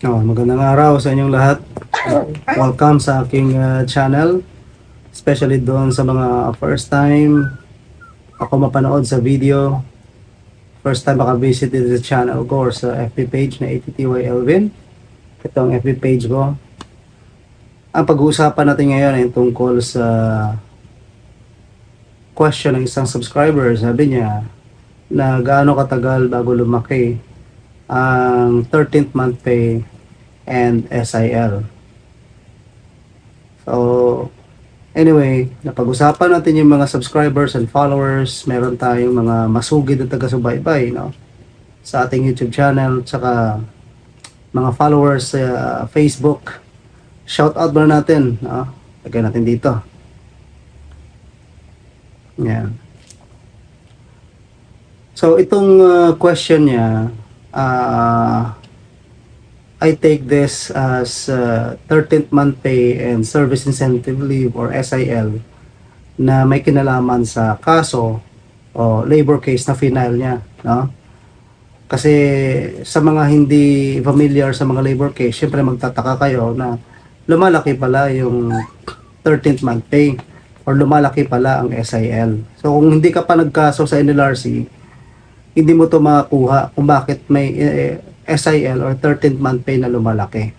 Oh, magandang araw sa inyong lahat. Welcome sa aking uh, channel. Especially doon sa mga first time ako mapanood sa video. First time makavisit dito sa channel ko or sa FB page na ATTY Elvin. Ito FB page ko. Ang pag-uusapan natin ngayon ay tungkol sa question ng isang subscriber. Sabi niya na gaano katagal bago lumaki ang 13th month pay and SIL. So, anyway, napag-usapan natin yung mga subscribers and followers. Meron tayong mga masugid na taga-subaybay, no? Sa ating YouTube channel, tsaka mga followers sa Facebook. Shout out muna natin, no? Lagyan natin dito. Yan. So, itong uh, question niya, uh, I take this as uh, 13th month pay and service incentive leave or SIL na may kinalaman sa kaso o labor case na final niya, no? Kasi sa mga hindi familiar sa mga labor case, syempre magtataka kayo na lumalaki pala yung 13th month pay or lumalaki pala ang SIL. So kung hindi ka pa nagkaso sa NLRC, hindi mo to makakuha kung bakit may eh, SIL or 13th month pay na lumalaki.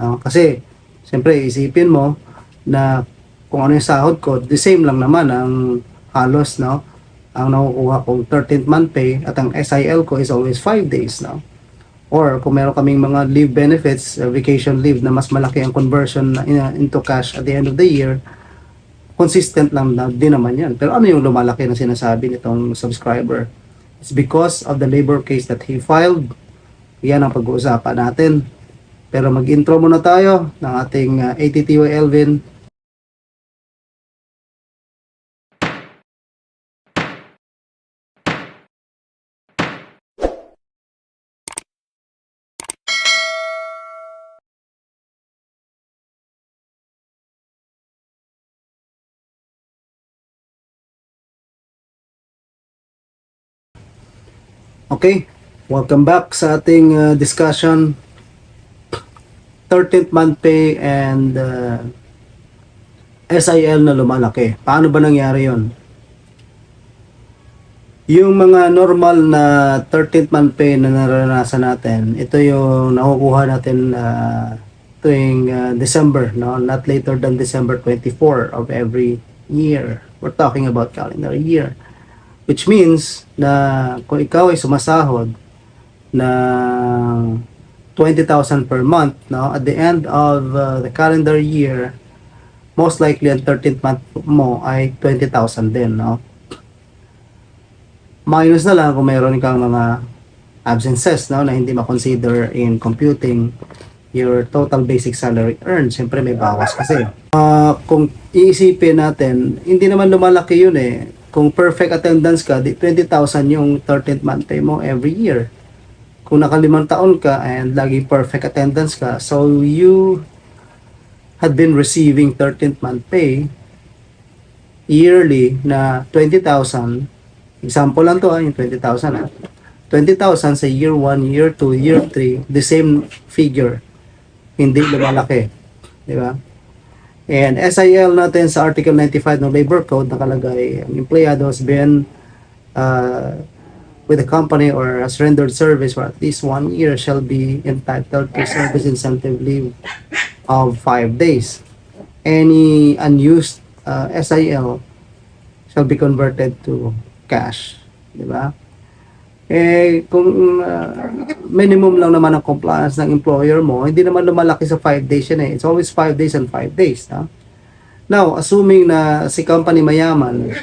No? Kasi, siyempre, isipin mo na kung ano yung sahod ko, the same lang naman ang halos, no? Ang nakukuha kong 13th month pay at ang SIL ko is always 5 days, no? Or kung meron kaming mga leave benefits, uh, vacation leave na mas malaki ang conversion na, in- into cash at the end of the year, consistent lang na din naman yan. Pero ano yung lumalaki na sinasabi nitong subscriber? It's because of the labor case that he filed. Yan ang pag-uusapan natin. Pero mag-intro muna tayo ng ating uh, ATTY Elvin. Okay, welcome back sa ating uh, discussion 13th month pay and uh, SIL na lumalaki. Paano ba nangyari yon? Yung mga normal na 13th month pay na naranasan natin, ito yung nakukuha natin uh, tuwing uh, December, no? not later than December 24 of every year. We're talking about calendar year. Which means na kung ikaw ay sumasahod na 20,000 per month, no, at the end of uh, the calendar year, most likely ang 13th month mo ay 20,000 din, no? Minus na lang kung mayroon kang mga absences, no, na hindi ma-consider in computing your total basic salary earned. Siyempre may bawas kasi. Ah, kung iisipin natin, hindi naman lumalaki yun eh. Kung perfect attendance ka, di 20,000 yung 13th month pay mo every year. Kung nakalimang taon ka and lagi perfect attendance ka, so you had been receiving 13th month pay yearly na 20,000. Example lang to ah, yung 20,000 ah. 20,000 sa year 1, year 2, year 3, the same figure. Hindi lumalaki. Di ba? And SIL natin sa Article 95 ng Labor Code nakalagay, ang empleyado has been uh, with the company or has rendered service for at least one year shall be entitled to service incentive leave of five days. Any unused uh, SIL shall be converted to cash. Di ba? Eh, kung uh, minimum lang naman ang compliance ng employer mo, hindi naman lumalaki sa 5 days yan eh. It's always 5 days and 5 days. No? Now, assuming na si company mayaman,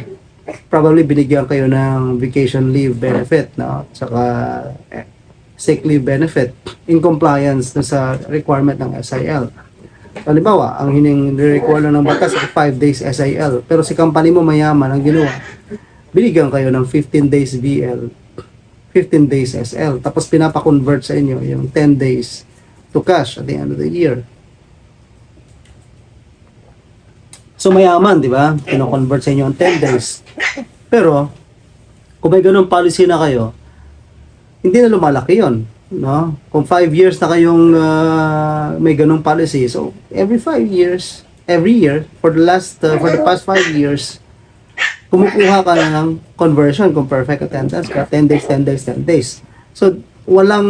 probably binigyan kayo ng vacation leave benefit, no? Tsaka eh, sick leave benefit in compliance sa requirement ng SIL. Halimbawa, ang hining require lang ng batas ay 5 days SIL, pero si company mo mayaman ang ginawa, binigyan kayo ng 15 days VL, 15 days SL, tapos pinapa-convert sa inyo yung 10 days to cash at the end of the year. So mayaman, di ba? Kino-convert sa inyo ang 10 days. Pero, kung may ganun policy na kayo, hindi na lumalaki yon no? Kung 5 years na kayong ah, may ganung policy, so every 5 years, every year for the last uh, for the past 5 years, kumukuha ka na ng conversion kung perfect attendance ka, 10 days, 10 days, 10 days. So, walang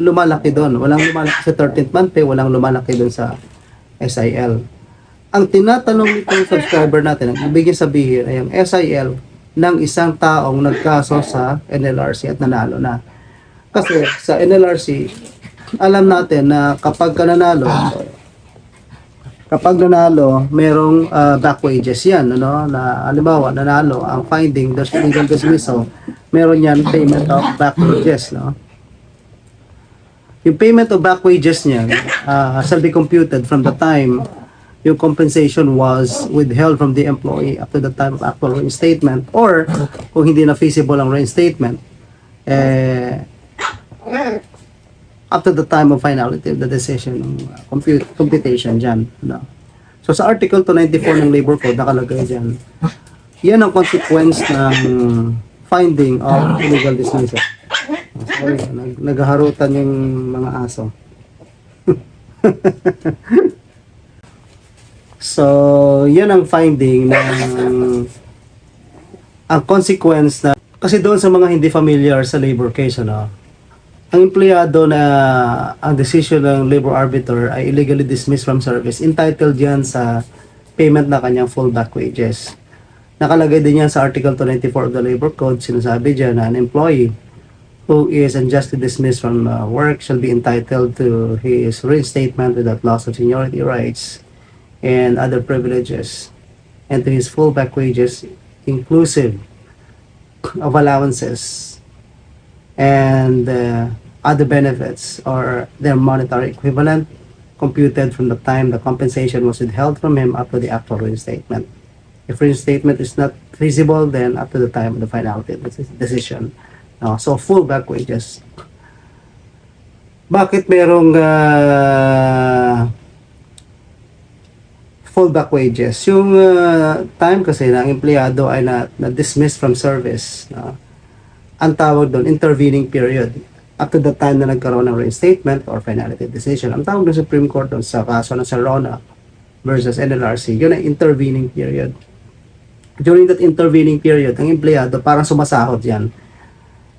lumalaki doon. Walang lumalaki sa 13th month pay, walang lumalaki doon sa SIL. Ang tinatanong nitong subscriber natin, ang ibig niya sabihin ay ang SIL ng isang taong nagkaso sa NLRC at nanalo na. Kasi sa NLRC, alam natin na kapag ka nanalo, kapag nanalo, merong uh, back wages yan, ano, na halimbawa, nanalo, ang finding, there's legal dismissal, meron yan payment of back wages, no? Yung payment of back wages niya uh, shall be computed from the time yung compensation was withheld from the employee up to the time of actual reinstatement or kung hindi na feasible ang reinstatement, eh, up to the time of finality of the decision ng uh, compute, computation dyan. No? So sa Article 294 ng Labor Code nakalagay dyan, yan ang consequence ng finding of illegal dismissal. Sorry, nag naghaharutan yung mga aso. so, yan ang finding ng ang consequence na kasi doon sa mga hindi familiar sa labor case ano ang empleyado na ang decision ng labor arbiter ay illegally dismissed from service entitled yan sa payment na kanyang full back wages. Nakalagay din yan sa article 294 of the labor code sinasabi dyan na an employee who is unjustly dismissed from uh, work shall be entitled to his reinstatement without loss of seniority rights and other privileges and to his full back wages inclusive of allowances. And uh, other benefits or their monetary equivalent computed from the time the compensation was withheld from him up to the actual reinstatement. If reinstatement is not feasible, then up to the time of the finality decision. No, so full back wages. Bakit merong uh, full back wages? Yung uh, time kasi ng empleyado ay na, na dismissed from service. No? Ang tawag doon, intervening period. Up to the time na nagkaroon ng reinstatement or finality decision. Ang tawag ng Supreme Court doon sa kaso ng Sarona versus NLRC, yun ang intervening period. During that intervening period, ang empleyado parang sumasahod yan.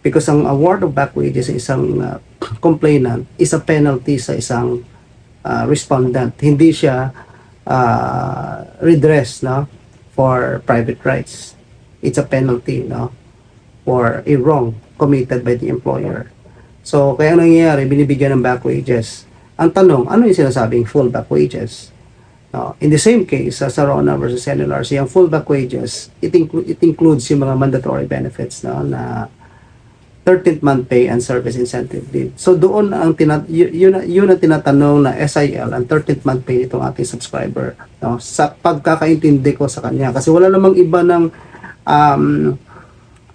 Because ang award of back wages sa isang uh, complainant is a penalty sa isang uh, respondent. Hindi siya uh, redress no for private rights. It's a penalty no for a wrong committed by the employer. So, kaya ang nangyayari, binibigyan ng back wages. Ang tanong, ano yung sinasabing full back wages? No, in the same case, sa Sarona versus NLRC, ang full back wages, it, inclu- it includes yung mga mandatory benefits no, na 13th month pay and service incentive leave. So doon ang tinat yun, yun ang tinatanong na SIL ang 13th month pay nitong ating subscriber no sa pagkakaintindi ko sa kanya kasi wala namang iba ng um,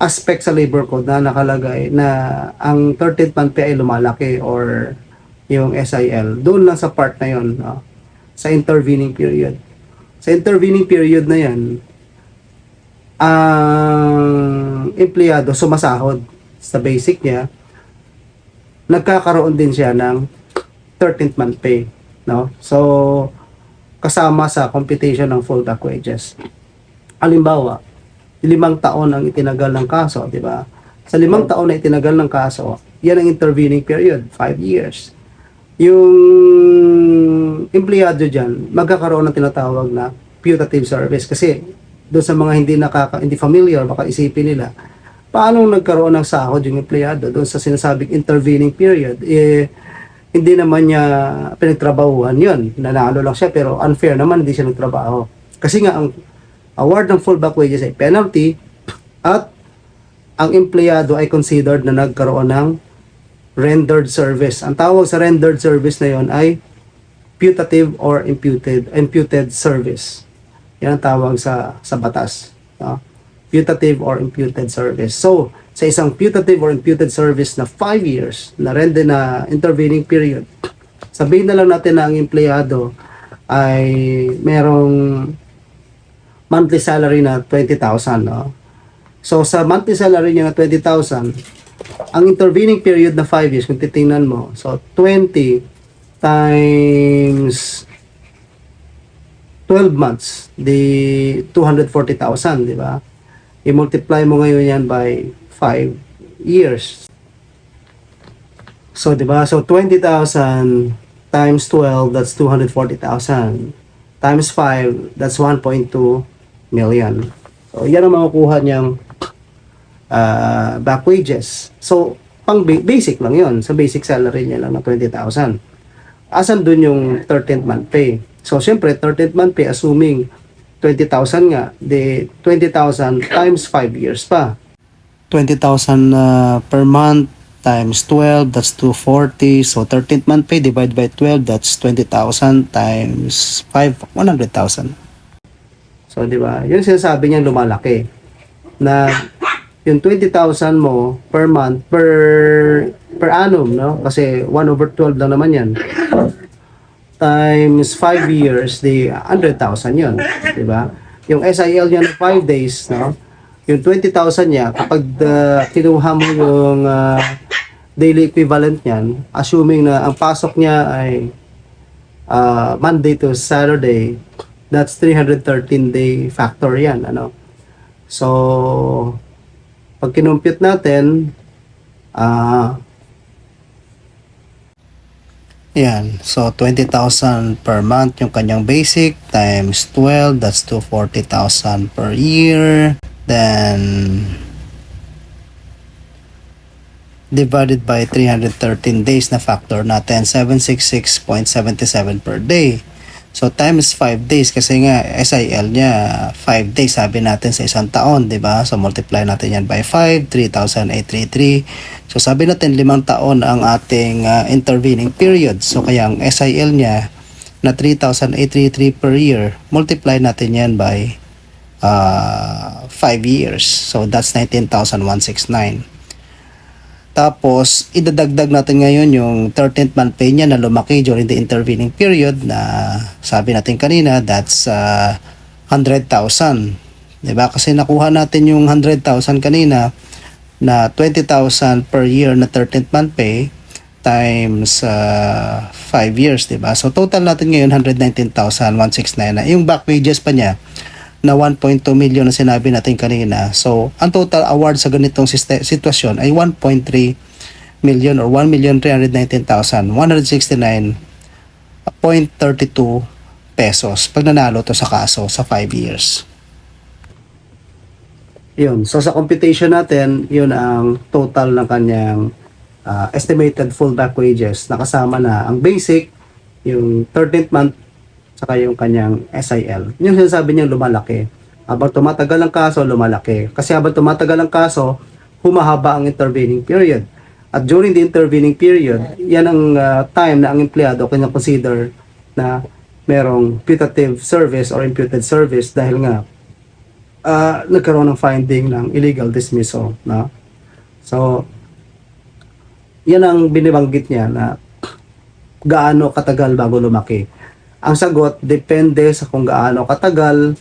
aspect sa labor code na nakalagay na ang 13th month pay ay lumalaki or yung SIL doon lang sa part na yon no? sa intervening period sa intervening period na yan ang empleyado sumasahod sa basic niya, nagkakaroon din siya ng 13th month pay. No? So, kasama sa computation ng full back wages. Halimbawa, limang taon ang itinagal ng kaso, di ba? Sa limang taon na itinagal ng kaso, yan ang intervening period, 5 years. Yung empleyado dyan, magkakaroon ng tinatawag na putative service kasi doon sa mga hindi nakaka hindi familiar baka isipin nila paano nagkaroon ng sahod yung empleyado doon sa sinasabing intervening period, eh, hindi naman niya pinagtrabahuhan yun. Nanalo lang siya, pero unfair naman, hindi siya nagtrabaho. Kasi nga, ang award ng full back wages ay penalty at ang empleyado ay considered na nagkaroon ng rendered service. Ang tawag sa rendered service na yon ay putative or imputed imputed service. Yan ang tawag sa sa batas. No? putative or imputed service. So, sa isang putative or imputed service na 5 years, na rende na intervening period, sabihin na lang natin na ang empleyado ay merong monthly salary na 20,000, no? So, sa monthly salary niya na 20,000, ang intervening period na 5 years, kung titingnan mo, so 20 times 12 months, di 240,000, di ba? I-multiply mo ngayon yan by 5 years. So, di ba? So, 20,000 times 12, that's 240,000. Times 5, that's 1.2 million. So, yan ang makukuha niyang uh, back wages. So, pang ba- basic lang yon Sa basic salary niya lang na 20,000. Asan dun yung 13th month pay? So, syempre, 13th month pay, assuming 20,000 nga, the 20,000 times 5 years pa. 20,000 uh, per month times 12, that's 240. So, 13th month pay divided by 12, that's 20,000 times 5, 100,000. So, di ba? Yung sinasabi niya lumalaki. Na yung 20,000 mo per month, per per annum, no? Kasi 1 over 12 lang naman yan. Times 5 years, di 100,000 yun. Di ba? Yung SIL niya na 5 days, no? Yung 20,000 niya, kapag uh, kinuha mo yung uh, daily equivalent niyan, assuming na ang pasok niya ay uh, Monday to Saturday, that's 313 day factor yan, ano. So, pag kinumpute natin, ah, yan. So, 20,000 per month yung kanyang basic times 12, that's 240,000 per year. Then, divided by 313 days na factor natin, 766.77 per day. So, times 5 days kasi nga SIL niya 5 days sabi natin sa isang taon, di ba? So, multiply natin yan by 5, 3,833. So, sabi natin limang taon ang ating uh, intervening period. So, kaya ang SIL niya na 3,833 per year, multiply natin yan by uh, 5 years. So, that's 19,169. Tapos, idadagdag natin ngayon yung 13th month pay niya na lumaki during the intervening period na sabi natin kanina, that's uh, 100,000. 'Di ba? Kasi nakuha natin yung 100,000 kanina na 20,000 per year na 13th month pay times uh, 5 years, 'di ba? So total natin ngayon 119,169 na. Yung back wages pa niya na 1.2 million na sinabi natin kanina. So, ang total award sa ganitong sitwasyon ay 1.3 million or 1,319,169.32 pesos pag nanalo to sa kaso sa 5 years. Yun. So, sa computation natin, yun ang total ng kanyang uh, estimated full back wages. Nakasama na ang basic, yung 13th month, saka yung kanyang SIL. Yung sinasabi niya lumalaki. Habang tumatagal ang kaso, lumalaki. Kasi habang tumatagal ang kaso, humahaba ang intervening period. At during the intervening period, yan ang uh, time na ang empleyado kina-consider na merong putative service or imputed service dahil nga uh, nagkaroon ng finding ng illegal dismissal. No? So, yan ang binibanggit niya na gaano katagal bago lumaki. Ang sagot, depende sa kung gaano katagal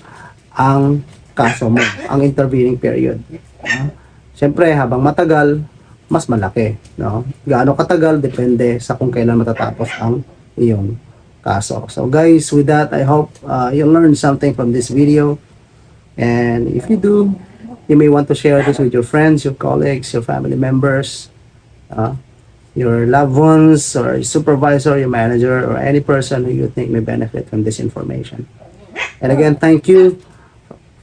ang kaso mo, ang intervening period. No? Siyempre, habang matagal, mas malaki. No? Gaano katagal, depende sa kung kailan matatapos ang iyong kaso. So guys, with that, I hope uh, you learned something from this video. And if you do, you may want to share this with your friends, your colleagues, your family members, uh, your loved ones, or your supervisor, your manager, or any person who you think may benefit from this information. And again, thank you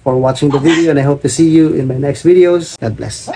for watching the video, and I hope to see you in my next videos. God bless.